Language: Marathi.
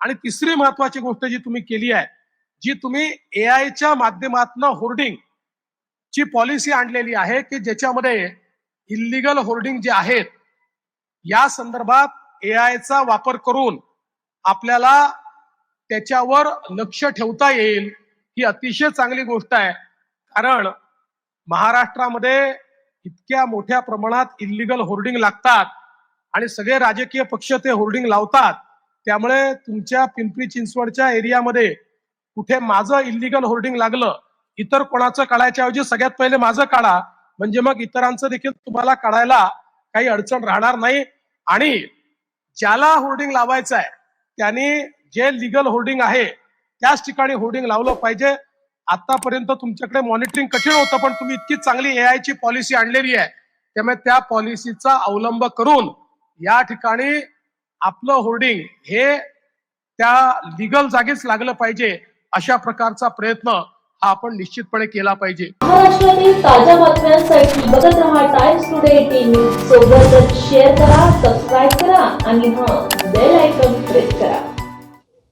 आणि तिसरी महत्वाची गोष्ट जी तुम्ही केली आहे जी तुम्ही ए आयच्या माध्यमातून होर्डिंग ची पॉलिसी आणलेली आहे की ज्याच्यामध्ये इलिगल होर्डिंग जे आहेत या संदर्भात ए आयचा वापर करून आपल्याला त्याच्यावर लक्ष ठेवता येईल ही अतिशय चांगली गोष्ट आहे. कारण महाराष्ट्रामध्ये इतक्या मोठ्या प्रमाणात इलिगल होर्डिंग लागतात आणि सगळे राजकीय पक्ष ते होर्डिंग लावतात. त्यामुळे तुमच्या पिंपरी चिंचवडच्या एरियामध्ये कुठे माझं इलिगल होर्डिंग लागलं इतर कोणाचं काढायच्या ऐवजी सगळ्यात पहिले माझं काढा. म्हणजे मग इतरांचं देखील तुम्हाला काढायला काही अडचण राहणार नाही. आणि ज्याला होर्डिंग लावायचं आहे त्याने जे लिगल होर्डिंग आहे त्याच ठिकाणी होर्डिंग लावलं पाहिजे. आतापर्यंत तुमच्याकडे मॉनिटरिंग कठीण होतं पण तुम्ही इतकी चांगली एआय ची पॉलिसी आणलेली आहे. त्यामुळे त्या पॉलिसीचा अवलंब करून या ठिकाणी आपलं होर्डिंग हे त्या लिगल जागेच लागलं पाहिजे अशा प्रकारचा प्रयत्न हा आपण निश्चितपणे केला पाहिजे. महाराष्ट्रातील ताज्या बातम्यांसाठी बघत राहा टाइम्स टुडे टीव्ही सोबतच शेअर करा सबस्क्राईब करा आणि हा बेल आयकॉन प्रेस करा.